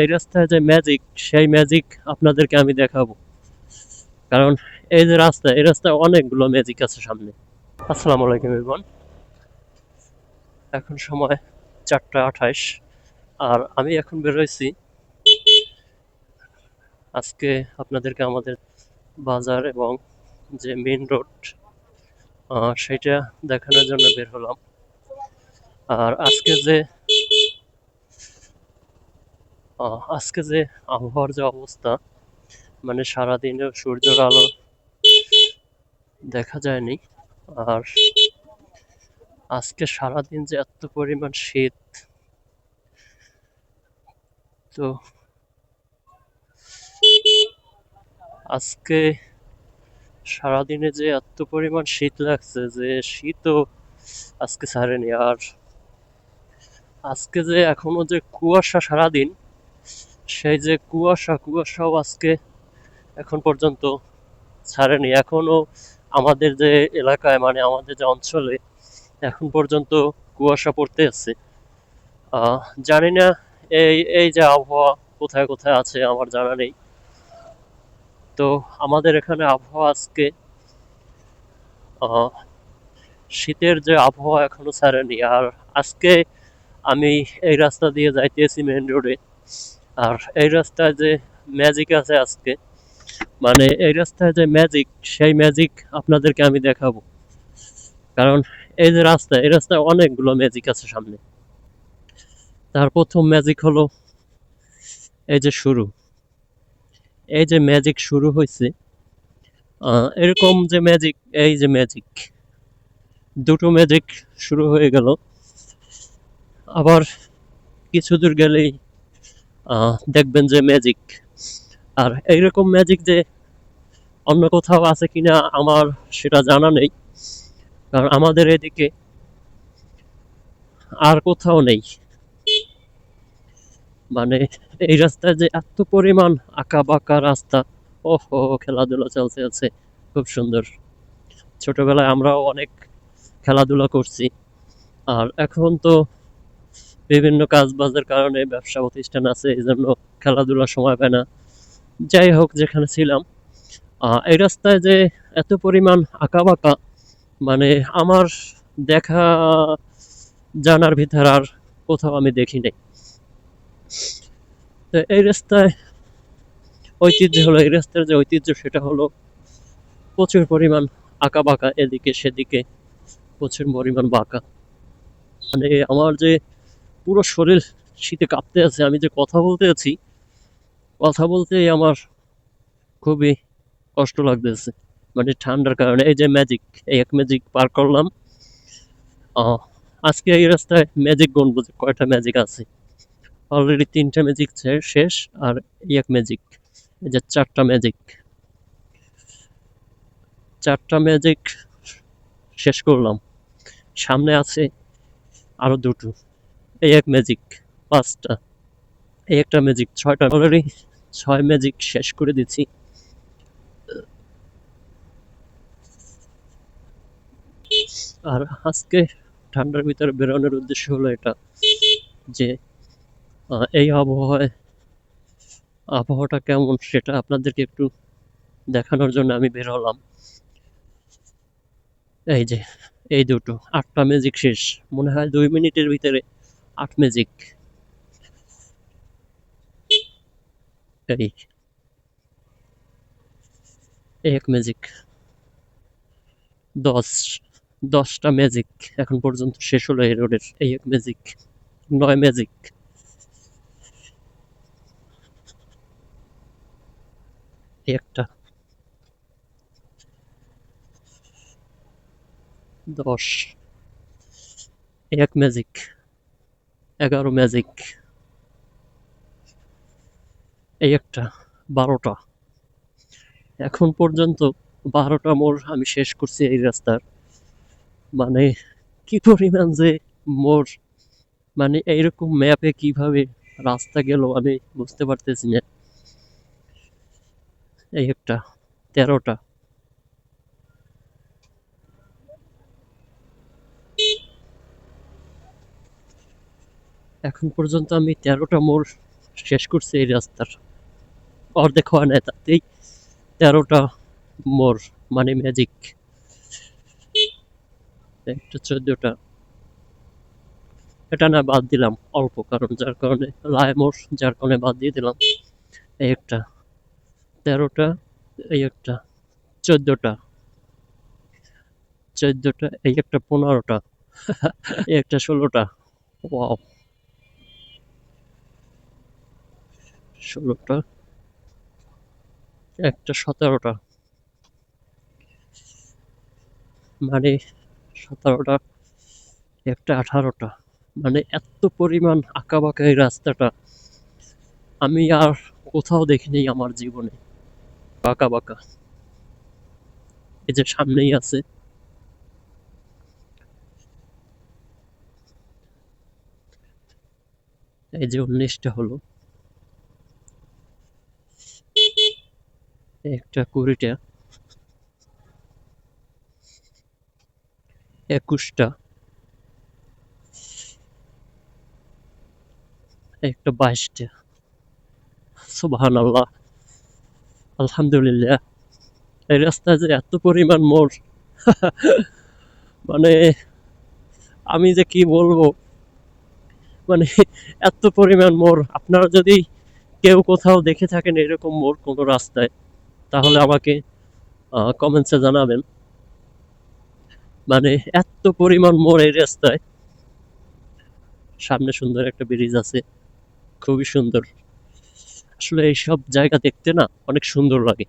এই রাস্তায় যে ম্যাজিক সেই ম্যাজিক আপনাদেরকে আমি দেখাবো। কারণ এই যে রাস্তা, এই রাস্তায় অনেকগুলো ম্যাজিক আছে সামনে। আসসালামু আলাইকুম ইরবান এখন সময় চারটা আঠাইশ, আর আমি এখন বেরোইছি আজকে আপনাদেরকে আমাদের বাজার এবং যে মেইন রোড সেটা দেখানোর জন্য বের হলাম। আর আজকে যে আজকে যে আবহাওয়ার যে অবস্থা মানে সারাদিনে সূর্যের আলো দেখা যায়নি। আর আজকে সারাদিন যে এত পরিমাণ শীত, তো আজকে সারাদিনে যে এত পরিমাণ শীত লাগছে যে শীতও আজকে ছাড়েনি। আর আজকে যে এখনও যে কুয়াশা সারাদিন সেই যে কুয়াশা, কুয়াশাও আজকে এখন পর্যন্ত ছাড়েনি। এখনও আমাদের যে এলাকায় মানে আমাদের যে অঞ্চলে এখন পর্যন্ত কুয়াশা পড়তে আছে। জানি না এই এই যে আবহাওয়া কোথায় কোথায় আছে আমার জানা নেই। তো আমাদের এখানে আবহাওয়া আজকে শীতের যে আবহাওয়া এখনও ছাড়েনি। আর আজকে আমি এই রাস্তা দিয়ে যাইতেছি মেন রোডে আর এই রাস্তায় যে ম্যাজিক আছে আজকে মানে এই রাস্তায় যে ম্যাজিক সেই ম্যাজিক আপনাদেরকে আমি দেখাবো। কারণ এই যে রাস্তা এই রাস্তায় অনেকগুলো ম্যাজিক আছে সামনে। তার প্রথম ম্যাজিক হলো এই যে শুরু। এই যে ম্যাজিক শুরু হয়েছে এরকম যে ম্যাজিক এই যে ম্যাজিক দুটো ম্যাজিক শুরু হয়ে গেল। আবার কিছু দূর গেলেই দেখবেন যে ম্যাজিক আর এইরকম ম্যাজিক যে অন্য কোথাও আছে কিনা আমার সেটা জানা নেই। কারণ আমাদের এদিকে আর কোথাও নেই। মানে এই রাস্তায় যে এত পরিমাণ আঁকা বাঁকা রাস্তা, ওহো, খেলাধুলা চলছে আছে খুব সুন্দর। ছোটবেলায় আমরাও অনেক খেলাধুলা করছি। আর এখন তো বিভিন্ন কাজ বাজের কারণে ব্যবসা প্রতিষ্ঠান আছে এই জন্য খেলাধুলার সময় পায় না। যাই হোক, যেখানে ছিলাম এই রাস্তায় যে এত পরিমাণ আঁকা বাঁকা মানে আমার দেখা জানার ভিতর আর কোথাও আমি দেখি নাই। তো এই রাস্তায় ঐতিহ্য হলো, এই রাস্তার যে ঐতিহ্য সেটা হলো প্রচুর পরিমাণ আঁকা বাঁকা এদিকে সেদিকে প্রচুর পরিমাণ বাঁকা। মানে আমার যে পুরো শরীর শীতে কাঁপতে আছে, আমি যে কথা বলতে আছি, কথা বলতেই আমার খুবই কষ্ট লাগতেছে মানে ঠান্ডার কারণে। এই যে ম্যাজিক এই এক ম্যাজিক পার করলাম আজকে এই রাস্তায় ম্যাজিক গুনবো যে কয়টা ম্যাজিক আছে। অলরেডি তিনটা ম্যাজিক শেষ, আর এক ম্যাজিক এই যে চারটা ম্যাজিক চারটা ম্যাজিক শেষ করলাম। সামনে আছে আরও দুটো। এই এক ম্যাজিক পাঁচটা, এই একটা ম্যাজিক ছয়টা অলরেডি ছয় ম্যাজিক শেষ করে দিচ্ছি। আর আজকে ঠান্ডার ভিতরে বেরোনোর উদ্দেশ্য হলো এটা, যে এই আবহাওয়ায় আবহাওয়াটা কেমন সেটা আপনাদেরকে একটু দেখানোর জন্য আমি বের হলাম। এই যে, এই দুটো, আটটা ম্যাজিক শেষ, মনে হয় দুই মিনিটের ভিতরে আট ম্যাজিক এক ম্যাজিক দশ, দশটা ম্যাজিক এখন পর্যন্ত শেষ হলো এই রোডের এই এক ম্যাজিক নয় ম্যাজিক একটা। দশ, এক ম্যাজিক এগারো ম্যাজিক। এই একটা, বারোটা। এখন পর্যন্ত বারোটা মোড় আমি শেষ করছি এই রাস্তার। মানে কি পরিমাণ যে মোড়। মানে এইরকম ম্যাপে কীভাবে রাস্তা গেল আমি বুঝতে পারতেছি না। এই একটা, তেরোটা। এখন পর্যন্ত আমি তেরোটা মোড় শেষ করছে এই রাস্তার। অর্ধেক হয় না তাতেই তেরোটা মোড় মানে ম্যাজিক একটা চোদ্দটা। এটা না বাদ দিলাম অল্প, কারণ যার কারণে লায় মোড়, যার কারণে বাদ দিয়ে দিলাম। এই একটা। তেরোটা, এই একটা। চোদ্দটা। চোদ্দটা, এই একটা পনেরোটা। এই একটা ষোলোটা। ওয়াও। ষোলোটা, একটা সতেরোটা। মানে সতেরোটা, একটা আঠারোটা। মানে এত পরিমাণ আঁকা বাঁকা এই রাস্তাটা। আমি আর কোথাও দেখিনি আমার জীবনে। বাঁকা বাঁকা। এই যে সামনেই আছে। এই যে উনিশটা হলো। একটা কুড়িটা। একুশটা। একটা বাইশটা। সুবহান আল্লাহ আলহামদুলিল্লাহ। এই রাস্তায় যে এত পরিমাণ মোড়। মানে আমি যে কি বলব? মানে এত পরিমাণ মোড়। আপনারা যদি কেউ কোথাও দেখে থাকেন এরকম মোড় কোনো রাস্তায় তাহলে আমাকে কমেন্টসে জানাবেন। মানে এত পরিমাণ মোড় রাস্তায়। সামনে সুন্দর একটা ব্রিজ আছে, খুবই সুন্দর। আসলে এইসব জায়গা দেখতে না অনেক সুন্দর লাগে।